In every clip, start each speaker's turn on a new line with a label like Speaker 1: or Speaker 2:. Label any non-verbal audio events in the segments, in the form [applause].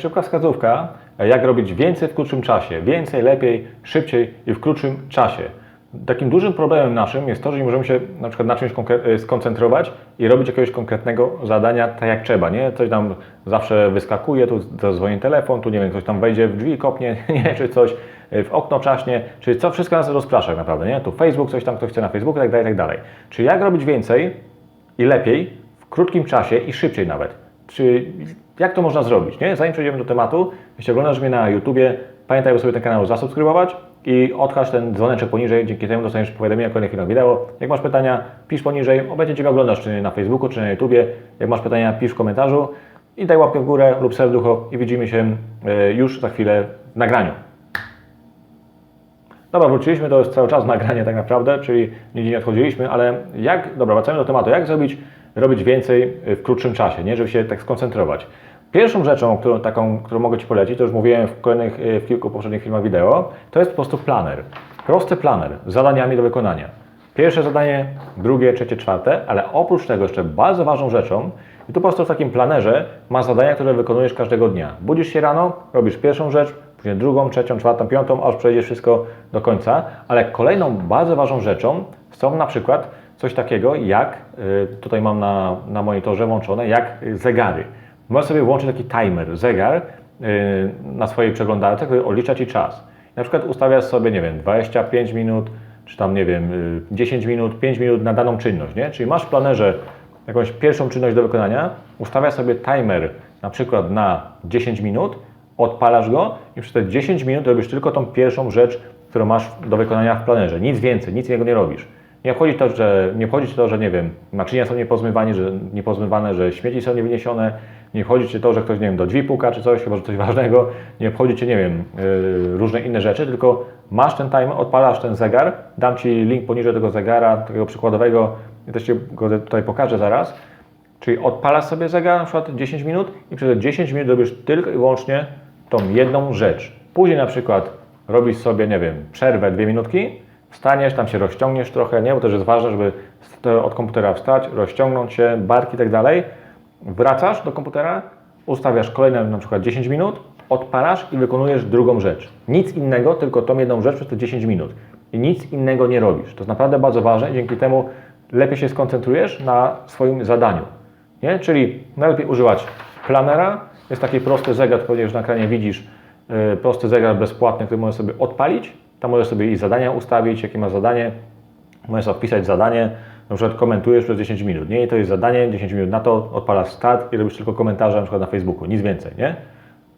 Speaker 1: szybka wskazówka, jak robić więcej w krótszym czasie. Więcej, lepiej, szybciej i w krótszym czasie. Takim dużym problemem naszym jest to, że nie możemy się na przykład na czymś y, skoncentrować i robić jakiegoś konkretnego zadania tak jak trzeba, nie? Coś tam zawsze wyskakuje, tu zadzwoni telefon, tu nie wiem, ktoś tam wejdzie w drzwi, kopnie, [laughs] nie, czy coś y, w okno czaśnie, czy co wszystko nas rozprasza tak naprawdę, nie? Tu Facebook, coś tam ktoś chce na Facebooku, tak dalej, tak dalej. Czy jak robić więcej i lepiej w krótkim czasie i szybciej nawet? Czy jak to można zrobić, nie? Zanim przejdziemy do tematu, jeśli oglądasz mnie na YouTubie, pamiętaj, by sobie ten kanał zasubskrybować i odhasz ten dzwoneczek poniżej, dzięki temu dostaniesz powiadomienia o kolejnych filmach wideo. Jak masz pytania, pisz poniżej, obecnie Ciebie oglądasz czy na Facebooku, czy na YouTubie. Jak masz pytania, pisz w komentarzu i daj łapkę w górę lub serducho i widzimy się e, już za chwilę w nagraniu. Dobra, wróciliśmy, to jest cały czas nagranie tak naprawdę, czyli nigdzie nie odchodziliśmy, ale jak, dobra, wracamy do tematu, jak zrobić, robić więcej w krótszym czasie, nie, żeby się tak skoncentrować. Pierwszą rzeczą, którą, taką, którą mogę Ci polecić, to już mówiłem w kolejnych, e, w kilku poprzednich filmach wideo, to jest po prostu planer. Prosty planer z zadaniami do wykonania. Pierwsze zadanie, drugie, trzecie, czwarte, ale oprócz tego jeszcze bardzo ważną rzeczą, i tu po prostu w takim planerze masz zadania, które wykonujesz każdego dnia. Budzisz się rano, robisz pierwszą rzecz, później drugą, trzecią, czwartą, piątą, aż przejdziesz wszystko do końca, ale kolejną bardzo ważną rzeczą są na przykład coś takiego jak, y, tutaj mam na, na monitorze włączone, jak zegary. Możesz sobie włączyć taki timer, zegar y, na swojej przeglądarce, który odlicza Ci czas. Na przykład ustawiasz sobie, nie wiem, 25 minut, czy tam, nie wiem, y, 10 minut, 5 minut na daną czynność, nie? Czyli masz w planerze jakąś pierwszą czynność do wykonania, ustawiasz sobie timer na przykład na 10 minut, odpalasz go i przez te 10 minut robisz tylko tą pierwszą rzecz, którą masz do wykonania w planerze. Nic więcej, nic innego nie robisz. Nie obchodzi to, że, nie obchodzi to, że nie wiem, naczynia są niepozmywane, że, niepozmywane, że śmieci są niewyniesione, nie obchodzi Cię to, że ktoś, nie wiem, do drzwi puka czy coś, chyba, że coś ważnego, nie obchodzi Cię, nie wiem, yy, różne inne rzeczy, tylko masz ten timer, odpalasz ten zegar, dam Ci link poniżej tego zegara, takiego przykładowego, ja też Ci go tutaj pokażę zaraz, czyli odpalasz sobie zegar na przykład 10 minut i przez te 10 minut robisz tylko i wyłącznie tą jedną rzecz. Później na przykład robisz sobie, nie wiem, przerwę dwie minutki, wstaniesz, tam się rozciągniesz trochę, nie, bo też jest ważne, żeby od komputera wstać, rozciągnąć się, barki i tak dalej. Wracasz do komputera, ustawiasz kolejne na przykład 10 minut, odpalasz i wykonujesz drugą rzecz. Nic innego, tylko tą jedną rzecz przez te 10 minut. I nic innego nie robisz. To jest naprawdę bardzo ważne dzięki temu lepiej się skoncentrujesz na swoim zadaniu. Nie? Czyli najlepiej używać planera. Jest taki prosty zegar, pewnie już na ekranie widzisz, yy, prosty zegar bezpłatny, który możesz sobie odpalić. Tam możesz sobie i zadania ustawić, jakie ma zadanie. Możesz wpisać zadanie, na przykład komentujesz przez 10 minut, nie? I to jest zadanie, 10 minut na to, odpalasz start i robisz tylko komentarze na przykład na Facebooku, nic więcej, nie?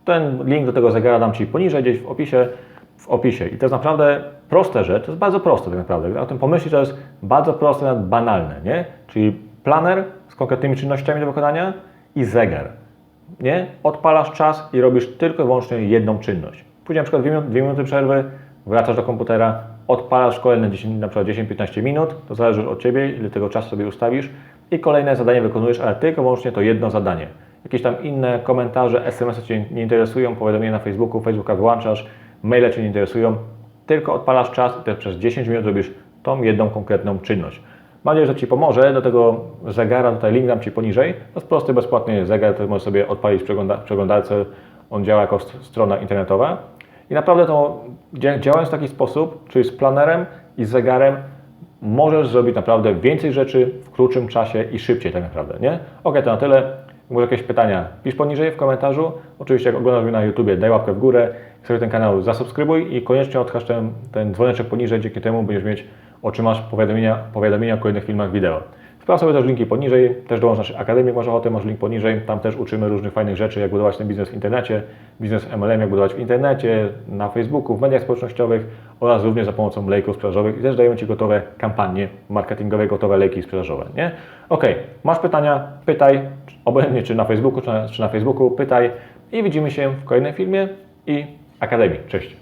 Speaker 1: Ten link do tego zegara dam Ci poniżej, gdzieś w opisie, w opisie. I to jest naprawdę proste rzecz, to jest bardzo proste tak naprawdę. Gdy O tym pomyślisz, to jest bardzo proste, nawet banalne, nie? Czyli planer z konkretnymi czynnościami do wykonania i zegar, nie? Odpalasz czas i robisz tylko i wyłącznie jedną czynność. Później na przykład 2 minuty, dwie minuty przerwy, wracasz do komputera, odpalasz kolejne 10, na przykład 10-15 minut, to zależy od Ciebie, ile tego czasu sobie ustawisz i kolejne zadanie wykonujesz, ale tylko wyłącznie to jedno zadanie. Jakieś tam inne komentarze, SMS-y Cię nie interesują, powiadomienia na Facebooku, Facebooka wyłączasz, maile Cię nie interesują, tylko odpalasz czas i przez 10 minut robisz tą jedną konkretną czynność. Mam nadzieję, że Ci pomoże. Do tego zegara, tutaj link dam Ci poniżej. To jest prosty, bezpłatny zegar, który możesz sobie odpalić w przegląda- w przeglądarce. On działa jako st- strona internetowa. I naprawdę to dzia- działając w taki sposób, czyli z planerem i z zegarem, możesz zrobić naprawdę więcej rzeczy w krótszym czasie i szybciej tak naprawdę, nie? Ok, to na tyle. Masz jakieś pytania, pisz poniżej w komentarzu. Oczywiście jak oglądasz mnie na YouTubie, daj łapkę w górę, sobie ten kanał zasubskrybuj i koniecznie odhasz ten, ten dzwoneczek poniżej, dzięki temu będziesz mieć, otrzymasz powiadomienia, powiadomienia o kolejnych filmach wideo. Sprawdź sobie też linki poniżej, też dołącz naszej akademii, masz ochotę, masz link poniżej, tam też uczymy różnych fajnych rzeczy, jak budować ten biznes w internecie, biznes MLM, jak budować w internecie, na Facebooku, w mediach społecznościowych oraz również za pomocą lejków sprzedażowych i też dajemy Ci gotowe kampanie marketingowe, gotowe lejki sprzedażowe, nie? Ok, masz pytania, pytaj, obojętnie czy na Facebooku, czy na, czy na Facebooku, pytaj i widzimy się w kolejnym filmie i Akademii. Cześć!